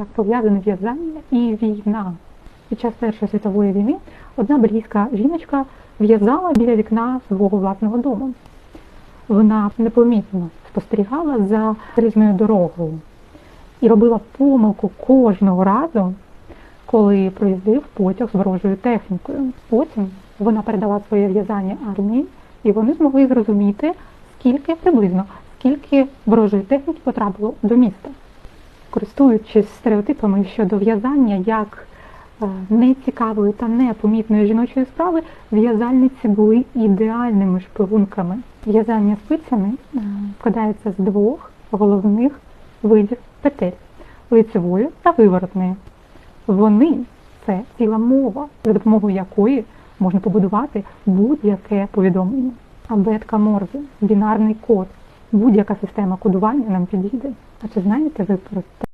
як пов'язане в'язання і війна. Під час Першої світової війни одна бельгійська жіночка в'язала біля вікна свого власного дому. Вона непомітно спостерігала за різною дорогою і робила помилку кожного разу, коли проїздив потяг з ворожою технікою. Потім вона передала своє в'язання армії, і вони змогли зрозуміти, скільки приблизно, скільки ворожої техніки потрапило до міста. Користуючись стереотипами щодо в'язання як е, нецікавої та непомітної жіночої справи, в'язальниці були ідеальними шпигунками. В'язання спицями е, складається з двох головних видів петель лицевої та виворотної. Вони це ціла мова, за допомогою якої можна побудувати будь-яке повідомлення. Абетка Морзе, бінарний код, будь-яка система кодування нам підійде. А чи знаєте ви про те,